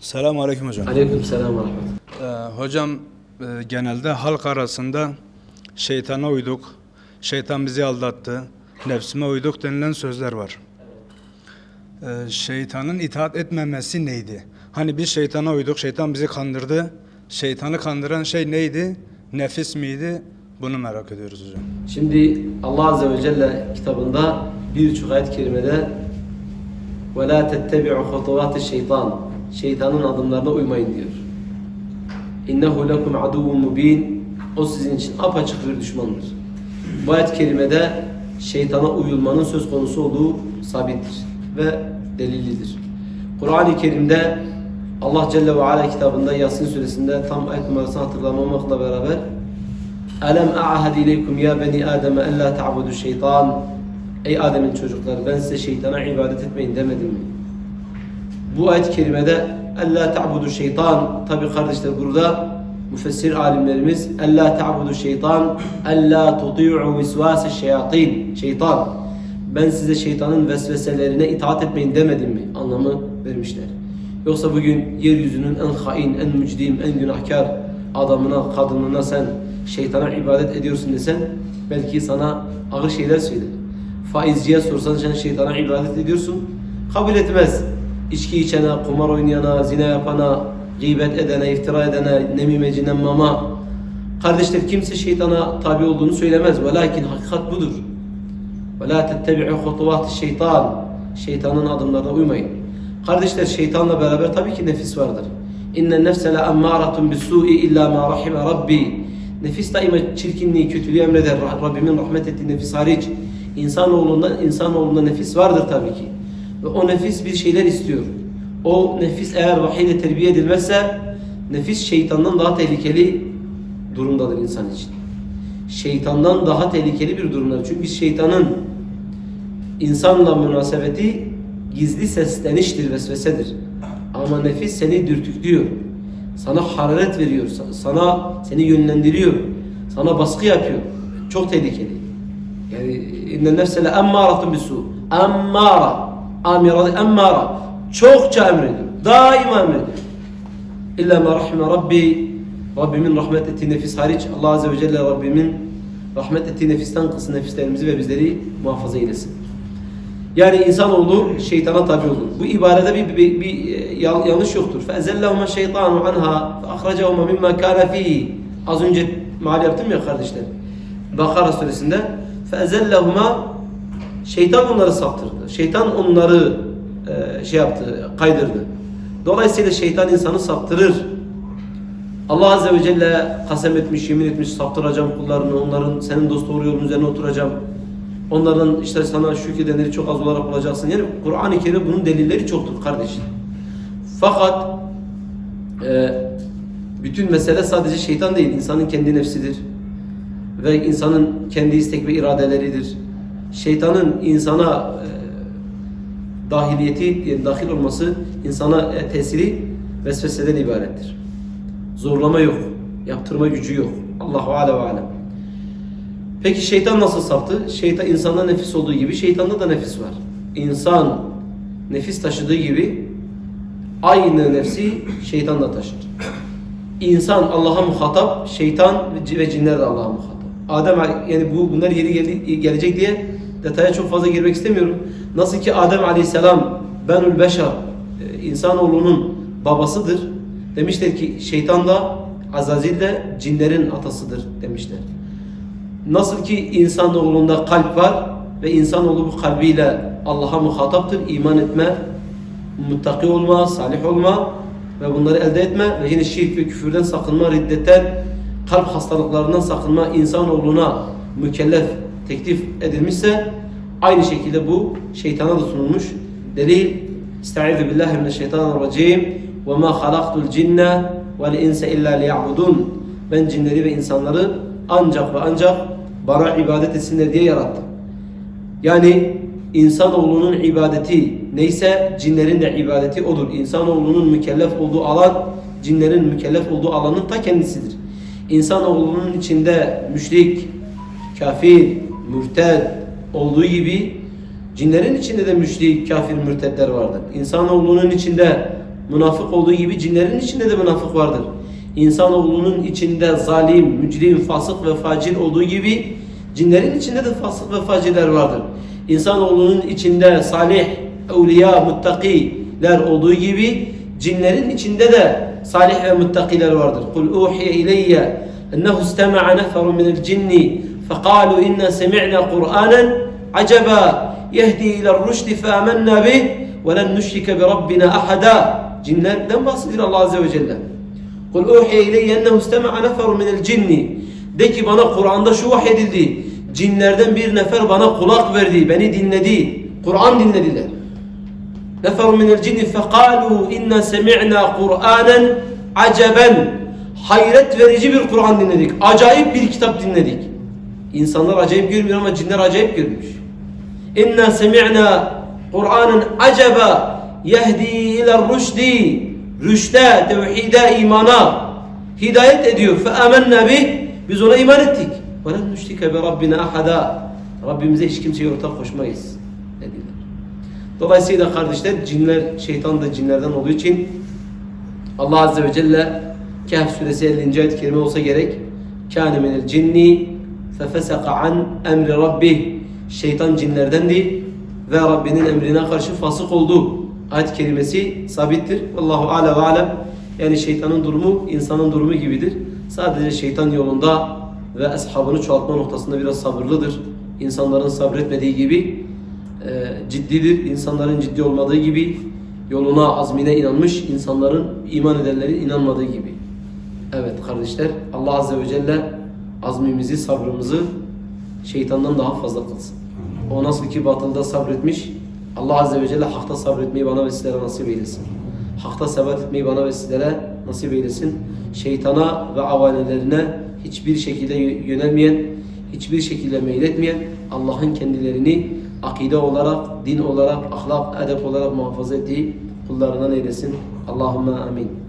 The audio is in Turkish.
Selamun Aleyküm hocam. Aleyküm selam ve rahmetullah. Ee, hocam e, genelde halk arasında şeytana uyduk, şeytan bizi aldattı, nefsime uyduk denilen sözler var. Ee, şeytanın itaat etmemesi neydi? Hani biz şeytana uyduk, şeytan bizi kandırdı. Şeytanı kandıran şey neydi? Nefis miydi? Bunu merak ediyoruz hocam. Şimdi Allah Azze ve Celle kitabında birçok ayet-i kerimede وَلَا تَتَّبِعُ خُطُوَاتِ şeytan şeytanın adımlarına uymayın diyor. İnnehu lekum aduvun mubin. O sizin için apaçık bir düşmandır. Bu ayet kerimede şeytana uyulmanın söz konusu olduğu sabittir ve delillidir. Kur'an-ı Kerim'de Allah Celle ve Ala kitabında Yasin suresinde tam ayet numarasını hatırlamamakla beraber Elem a'ahad ileykum ya beni Adem en la ta'budu şeytan Ey Adem'in çocukları ben size şeytana ibadet etmeyin demedim mi? Bu ayet-i kerimede en la ta'budu şeytan tabi kardeşler burada müfessir alimlerimiz en la ta'budu şeytan en la tuti'u visvase şeyatin şeytan ben size şeytanın vesveselerine itaat etmeyin demedim mi? Anlamı vermişler. Yoksa bugün yeryüzünün en hain, en mücdim, en günahkar adamına, kadınına sen şeytana ibadet ediyorsun desen belki sana ağır şeyler söyler. Faizciye sorsan sen şeytana ibadet ediyorsun kabul etmez içki içene, kumar oynayana, zina yapana, gıybet edene, iftira edene, nemimecine, mama. Kardeşler kimse şeytana tabi olduğunu söylemez. Ve lakin hakikat budur. Ve la tettebi'u hutuvati şeytan. Şeytanın adımlarına uymayın. Kardeşler şeytanla beraber tabii ki nefis vardır. İnne nefse la emmâratun bisu'i illa ma rahime rabbi. Nefis daima çirkinliği, kötülüğü emreder. Rabbimin rahmet ettiği nefis hariç. İnsanoğlunda, insanoğlunda nefis vardır tabii ki. Ve o nefis bir şeyler istiyor. O nefis eğer vahiyle terbiye edilmezse nefis şeytandan daha tehlikeli durumdadır insan için şeytandan daha tehlikeli bir durumdadır. Çünkü şeytanın insanla münasebeti gizli sesleniştir, vesvesedir. Ama nefis seni dürtüklüyor. Sana hararet veriyor. Sana seni yönlendiriyor. Sana baskı yapıyor. Çok tehlikeli. Yani inne nefse le emmâratun bisu. Emmâra Amira, emmâra. Çokça emrediyor. Daima emrediyor. İlla ma rahime Rabbi Rabbimin rahmet ettiği nefis hariç Allah Azze ve Celle Rabbimin rahmet ettiği nefisten kılsın nefislerimizi ve bizleri muhafaza eylesin. Yani insanoğlu şeytana tabi olur. Bu ibarede bir, bir, bir e, yan- yanlış yoktur. فَاَزَلَّهُمَا الشَّيْطَانُ عَنْهَا فَاَخْرَجَهُمَا مِمَّا كَانَ ف۪يهِ Az önce mal yaptım ya kardeşler. Bakara suresinde فَاَزَلَّهُمَا Şeytan onları saptırdı. Şeytan onları e, şey yaptı, kaydırdı. Dolayısıyla şeytan insanı saptırır. Allah Azze ve Celle kasem etmiş, yemin etmiş, saptıracağım kullarını, onların senin dost doğru yolun üzerine oturacağım. Onların işte sana şükredenleri çok az olarak bulacaksın. Yani Kur'an-ı Kerim bunun delilleri çoktur kardeşim. Fakat e, bütün mesele sadece şeytan değil, insanın kendi nefsidir. Ve insanın kendi istek ve iradeleridir. Şeytanın insana e, dahiliyeti, yani dahil olması insana e, tesiri vesveseden ibarettir. Zorlama yok. Yaptırma gücü yok. Allahu alem ve alem. Peki şeytan nasıl saptı? Şeytan insanda nefis olduğu gibi şeytanda da nefis var. İnsan nefis taşıdığı gibi aynı nefsi şeytan da taşır. İnsan Allah'a muhatap, şeytan ve cinler de Allah'a muhatap. Adem yani bu bunlar yeri gel- gelecek diye detaya çok fazla girmek istemiyorum. Nasıl ki Adem Aleyhisselam Benül Beşer e, insanoğlunun babasıdır. Demişler ki şeytan da Azazil de cinlerin atasıdır demişler. Nasıl ki insanoğlunda kalp var ve insanoğlu bu kalbiyle Allah'a muhataptır. iman etme, muttaki olma, salih olma ve bunları elde etme ve yine şirk ve küfürden sakınma, riddetten, kalp hastalıklarından sakınma insanoğluna mükellef teklif edilmişse aynı şekilde bu şeytana da sunulmuş. Delil Estaizu billahi mineşşeytanirracim ve ma halaktul cinne vel insa illa liya'budun. Ben cinleri ve insanları ancak ve ancak bana ibadet etsinler diye yarattım. Yani insanoğlunun ibadeti neyse cinlerin de ibadeti odur. İnsanoğlunun mükellef olduğu alan cinlerin mükellef olduğu alanın ta kendisidir. İnsanoğlunun içinde müşrik, kafir, mürted olduğu gibi cinlerin içinde de müşrik, kafir, mürtedler vardır. İnsanoğlunun içinde münafık olduğu gibi cinlerin içinde de münafık vardır. İnsanoğlunun içinde zalim, mücrim, fasık ve facir olduğu gibi cinlerin içinde de fasık ve facirler vardır. İnsanoğlunun içinde salih, evliya, muttakiler olduğu gibi cinlerin içinde de salih ve muttakiler vardır. Kul uhiye ileyye ennehu istema'a neferun minel cinni Kur'anen acaba yehdi iler rüşdi fe amennâ bih ve len nüşrike bi rabbina ahada cinlerden bahsediyor Allah Azze ve Celle. Kul uhiye ileyye ennehu istema'a neferun minel cinni de ki bana Kur'an'da şu vahyedildi. Cinlerden bir nefer bana kulak verdi, beni dinledi. Kur'an dinlediler. Neferun minel cinni fekalu inna semi'na Kur'anen aceben. Hayret verici bir Kur'an dinledik. Acayip bir kitap dinledik. İnsanlar acayip görmüyor ama cinler acayip görmüş. İnna semi'na Kur'anen acaba yehdi ila rüşdi. Rüşte, tevhide, imana hidayet ediyor. Fe amennâ bih. Biz ona iman ettik. Ve len nüşrike bi rabbina ahada. Rabbimize hiç kimseye ortak koşmayız dediler. Dolayısıyla kardeşler cinler, şeytan da cinlerden olduğu için Allah Azze ve Celle Kehf suresi 50. ayet-i kerime olsa gerek kâne minel cinni fefeseka an emri rabbih şeytan cinlerdendi ve Rabbinin emrine karşı fasık oldu. Ayet-i kerimesi sabittir. Allahu ala ve alem. Yani şeytanın durumu insanın durumu gibidir. Sadece şeytan yolunda ve ashabını çoğaltma noktasında biraz sabırlıdır. İnsanların sabretmediği gibi e, ciddidir. İnsanların ciddi olmadığı gibi yoluna, azmine inanmış insanların iman edenlerin inanmadığı gibi. Evet kardeşler Allah Azze ve Celle azmimizi, sabrımızı şeytandan daha fazla kılsın. O nasıl ki batılda sabretmiş Allah Azze ve Celle hakta sabretmeyi bana ve sizlere nasip eylesin. Hakta sebat etmeyi bana ve sizlere nasip eylesin. Şeytana ve avanelerine hiçbir şekilde yönelmeyen, hiçbir şekilde meyletmeyen Allah'ın kendilerini akide olarak, din olarak, ahlak, edep olarak muhafaza ettiği kullarından eylesin. Allahümme amin.